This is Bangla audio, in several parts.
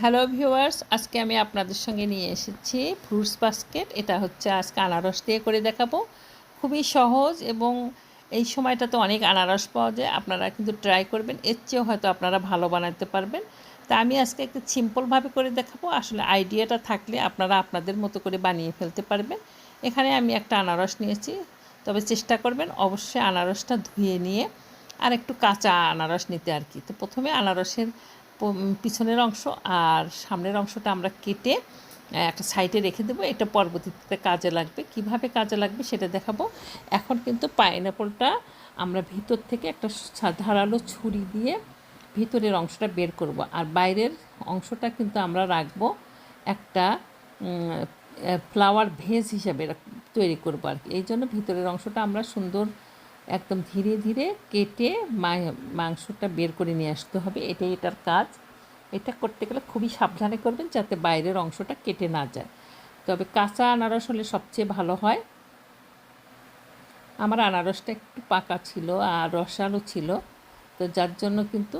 হ্যালো ভিউয়ার্স, আজকে আমি আপনাদের সঙ্গে নিয়ে এসেছি ফ্রুটস বাস্কেট। এটা হচ্ছে আজকে আনারস দিয়ে করে দেখাবো। খুবই সহজ এবং এই সময়টাতে অনেক আনারস পাওয়া যায়। আপনারা কিন্তু ট্রাই করবেন, এর চেয়েও হয়তো আপনারা ভালো বানাতে পারবেন। তা আমি আজকে একটু সিম্পলভাবে করে দেখাবো। আসলে আইডিয়াটা থাকলে আপনারা আপনাদের মতো করে বানিয়ে ফেলতে পারবেন। এখানে আমি একটা আনারস নিয়েছি। তবে চেষ্টা করবেন অবশ্যই আনারসটা ধুয়ে নিয়ে আর একটু কাঁচা আনারস নিতে আর কি। তো প্রথমে আনারসের পিছনের অংশ আর সামনের অংশটা আমরা কেটে একটা সাইডে রেখে দেবো। এটা পরবর্তীতে কাজে লাগবে। কীভাবে কাজে লাগবে সেটা দেখাবো। এখন কিন্তু পাইনঅ্যাপলটা আমরা ভিতর থেকে একটা ধারালো ছুরি দিয়ে ভিতরের অংশটা বের করব। আর বাইরের অংশটা কিন্তু আমরা রাখব একটা ফ্লাওয়ার ভেজ হিসাবে তৈরি করব আর কি। এই জন্য ভিতরের অংশটা আমরা সুন্দর একদম ধীরে ধীরে কেটে মাংসটা বের করে নিয়ে আসতে হবে। এটাই এটার কাজ। এটা করতে গেলে খুবই সাবধানে করবেন যাতে বাইরের অংশটা কেটে না যায়। তবে কাঁচা আনারস হলে সবচেয়ে ভালো হয়। আমার আনারসটা একটু পাকা ছিল আর রসালো ছিল। তো যার জন্য কিন্তু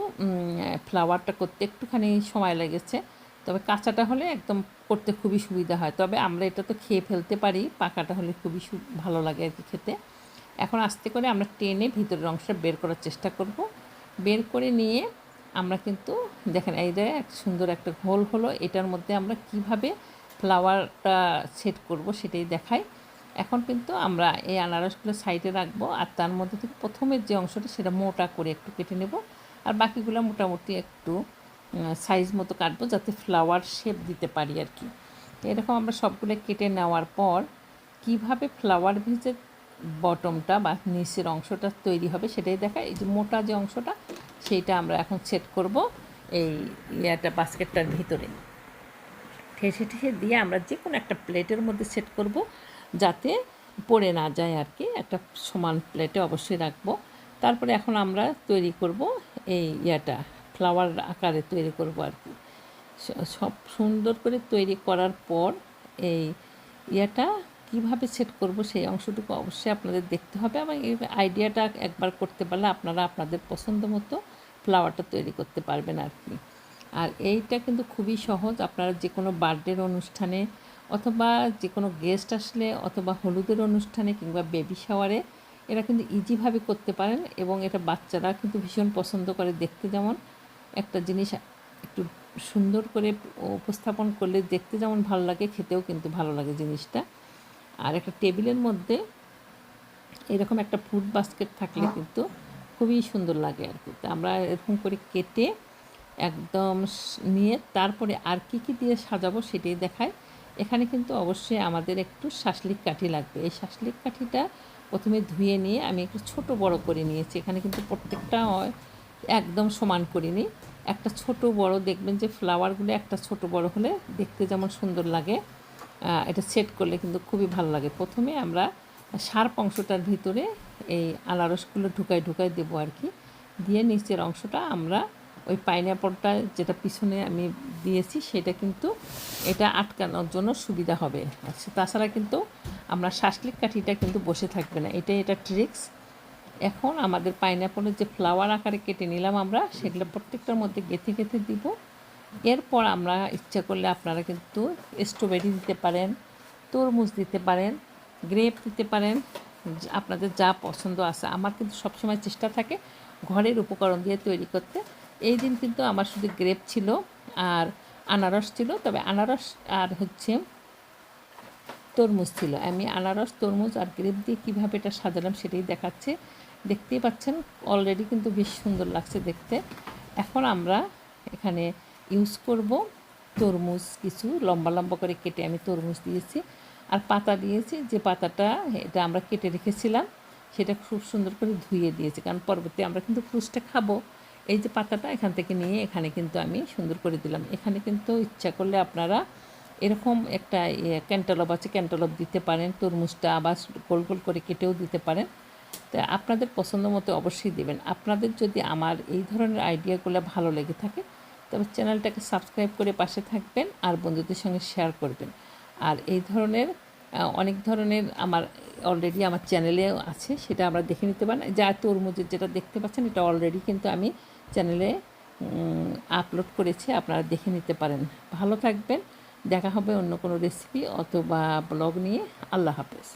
ফ্লাওয়ারটা করতে একটুখানি সময় লেগেছে। তবে কাঁচাটা হলে একদম করতে খুবই সুবিধা হয়। তবে আমরা এটা তো খেয়ে ফেলতে পারি। পাকাটা হলে খুবই ভালো লাগে আর কি খেতে। এখন আস্তে করে আমরা টেনে ভিতরের অংশটা বের করার চেষ্টা করব। বের করে নিয়ে আমরা কিন্তু দেখেন, এই যে এক সুন্দর একটা ঘোল হলো। এটার মধ্যে আমরা কীভাবে ফ্লাওয়ারটা সেট করব সেটাই দেখাই। এখন কিন্তু আমরা এই আনারসগুলো সাইডে রাখব আর তার মধ্যে থেকে প্রথমের যে অংশটা সেটা মোটা করে একটু কেটে নেব। আর বাকিগুলো মোটামুটি একটু সাইজ মতো কাটবো যাতে ফ্লাওয়ার শেপ দিতে পারি আর কি। এরকম আমরা সবগুলো কেটে নেওয়ার পর কীভাবে ফ্লাওয়ার ভেজে বটমটা বা নিচের অংশটা তৈরি হবে, সেটাই দেখা। এই যে মোটা যে অংশটা, সেইটা আমরা এখন সেট করব এই ইয়াটা বাস্কেটটার ভিতরে। ঠেসে ঠেসে দিয়ে আমরা যে কোনো একটা প্লেটের মধ্যে সেট করব, যাতে পড়ে না যায় আর কি। একটা সমান প্লেটে অবশ্যই রাখব। তারপরে এখন আমরা তৈরি করব এই ইয়াটা, ফ্লাওয়ার আকারে তৈরি করব আর কি। সব সুন্দর করে তৈরি করার পর এই ইয়াটা কীভাবে সেট করব সেই অংশটুকু অবশ্যই আপনাদের দেখতে হবে এবং এই আইডিয়াটা একবার করতে পারলে আপনারা আপনাদের পছন্দ মতো ফ্লাওয়ারটা তৈরি করতে পারবেন আর কি আর এইটা কিন্তু খুবই সহজ, আপনারা যে কোনো বার্থডের অনুষ্ঠানে অথবা যে কোনো গেস্ট আসলে অথবা হলুদের অনুষ্ঠানে কিংবা বেবি শাওয়ারে এরা কিন্তু ইজিভাবে করতে পারেন এবং এটা বাচ্চারা কিন্তু ভীষণ পছন্দ করে দেখতে। যেমন একটা জিনিস একটু সুন্দর করে উপস্থাপন করলে দেখতে যেমন ভালো লাগে, খেতেও কিন্তু ভালো লাগে জিনিসটা। আর একটা টেবিলের মধ্যে এরকম একটা ফুড বাস্কেট থাকলে কিন্তু খুবই সুন্দর লাগে আর কি। তো আমরা এরকম করে কেটে একদম নিয়ে তারপরে আর কি কি দিয়ে সাজাবো সেটাই দেখায় এখানে কিন্তু অবশ্যই আমাদের একটু শাসলিক কাঠি লাগবে। এই শাসলিক কাঠিটা প্রথমে ধুয়ে নিয়ে আমি একটু ছোট বড় করে নিয়েছি। এখানে কিন্তু প্রত্যেকটা একদম সমান করিনি। একটা ছোট বড় দেখবেন যে ফ্লাওয়ারগুলো একটা ছোট বড় হলে দেখতে যেমন সুন্দর লাগে। এটা সেট করলে কিন্তু খুবই ভালো লাগে। প্রথমে আমরা শার্প অংশটার ভিতরে এই আনারসগুলো ঢুকাই ঢুকাই দেবো আর কি। দিয়ে নিচের অংশটা আমরা ওই পাইনঅ্যাপলটা যেটা পিছনে আমি দিয়েছি, সেটা কিন্তু এটা আটকানোর জন্য সুবিধা হবে। আচ্ছা তাছাড়া কিন্তু আমরা শাসলিক কাঠিটা কিন্তু বসে থাকবে না। এটাই এটা ট্রিক্স এখন আমাদের পাইনঅ্যাপলের যে ফ্লাওয়ার আকারে কেটে নিলাম আমরা, সেগুলো প্রত্যেকটার মধ্যে গেঁথে গেঁথে দিব। এরপর আমরা ইচ্ছা করলে আপনারা কিন্তু স্ট্রবেরি দিতে পারেন, তরমুজ দিতে পারেন, গ্রেপ দিতে পারেন আপনাদের যা পছন্দ আছে। আমার কিন্তু সবসময় চেষ্টা থাকে ঘরের উপকরণ দিয়ে তৈরি করতে। এই দিন কিন্তু আমার শুধু গ্রেপ ছিল আর আনারস ছিল, তবে আনারস আর হচ্ছে তরমুজ ছিল। আমি আনারস, তরমুজ আর গ্রেপ দিয়ে কীভাবে এটা সাজালাম সেটাই দেখাচ্ছে। দেখতেই পাচ্ছেন, অলরেডি কিন্তু বেশ সুন্দর লাগছে দেখতে। এখন আমরা এখানে ইউজ করব। তরমুজ কিছু লম্বা লম্বা করে কেটে আমি তরমুজ দিয়েছি। আর পাতা দিয়েছি, যে পাতাটা এটা আমরা কেটে রেখেছিলাম, সেটা খুব সুন্দর করে ধুয়ে দিয়েছি। কারণ পরবর্তী আমরা কিন্তু ফ্রুটসটা খাব। এই যে পাতাটা এখান থেকে নিয়ে এখানে কিন্তু আমি সুন্দর করে দিলাম। এখানে কিন্তু ইচ্ছা করলে আপনারা এরকম একটা ক্যান্টালপ আছে, ক্যান্টালপ দিতে পারেন, তরমুজটা আবার গোল গোল করে কেটেও দিতে পারেন। তা আপনাদের পছন্দ মতো অবশ্যই দেবেন। আপনাদের যদি আমার এই ধরনের আইডিয়াগুলো ভালো লেগে থাকে তবে চ্যানেলটাকে সাবস্ক্রাইব করে পাশে থাকবেন আর বন্ধুদের সঙ্গে শেয়ার করবেন। আর এই ধরনের অনেক ধরনের আমার অলরেডি আমার চ্যানেলেও আছে, সেটা আমরা দেখে নিতে পারেন। যা তরমুজের যেটা দেখতে পাচ্ছেন, এটা অলরেডি কিন্তু আমি চ্যানেলে আপলোড করেছি, আপনারা দেখে নিতে পারেন। ভালো থাকবেন, দেখা হবে অন্য কোনো রেসিপি অথবা ব্লগ নিয়ে। আল্লাহ হাফেজ।